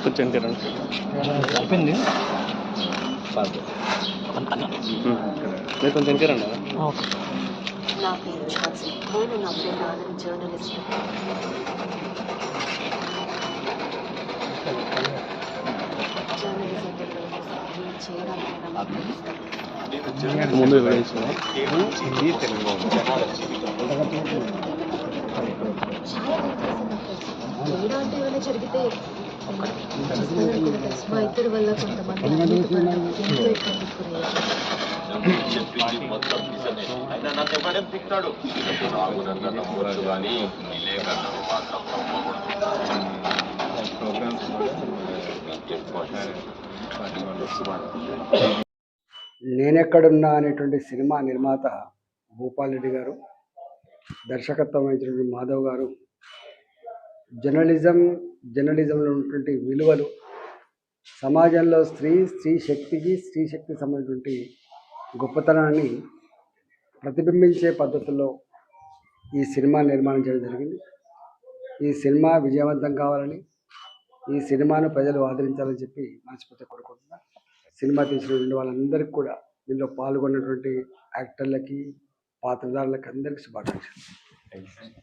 కొంచెం తిరండి అయిపోయింది? మీరు కొంచెం తిరండి ఓకే. నా పేరు నేను నా ఫ్రెండ్ ఆనంద్ జర్నలిస్ట్. నేను చేయడానికి నాకు ఇష్టం. ముందు అంటే ఏమైనా జరిగితే మా ఇద్దరి వల్ల కొంతమంది ఎంతో గురయ్యారు చెప్పింది మొత్తం నిజమే అయినా నన్ను తిట్టాడు కానీ మాత్రం నమ్మకూడదు నేనెక్కడున్నా అనేటువంటి సినిమా నిర్మాత భూపాల్ రెడ్డి గారు దర్శకత్వం వహించినటువంటి మాధవ్ గారు జర్నలిజం జర్నలిజంలో ఉన్నటువంటి విలువలు సమాజంలో స్త్రీ స్త్రీ శక్తికి స్త్రీ శక్తికి సంబంధించినటువంటి గొప్పతనాన్ని ప్రతిబింబించే పద్ధతుల్లో ఈ సినిమా నిర్మాణం చేయడం జరిగింది. ఈ సినిమా విజయవంతం కావాలని ఈ సినిమాను ప్రజలు ఆదరించాలని చెప్పి మనస్ఫూర్తి కోరుకుంటున్నా. సినిమా తీసినటువంటి వాళ్ళందరికీ కూడా దీనిలో పాల్గొన్నటువంటి యాక్టర్లకి పాత్రదారులకి అందరికీ శుభాకాంక్షలు.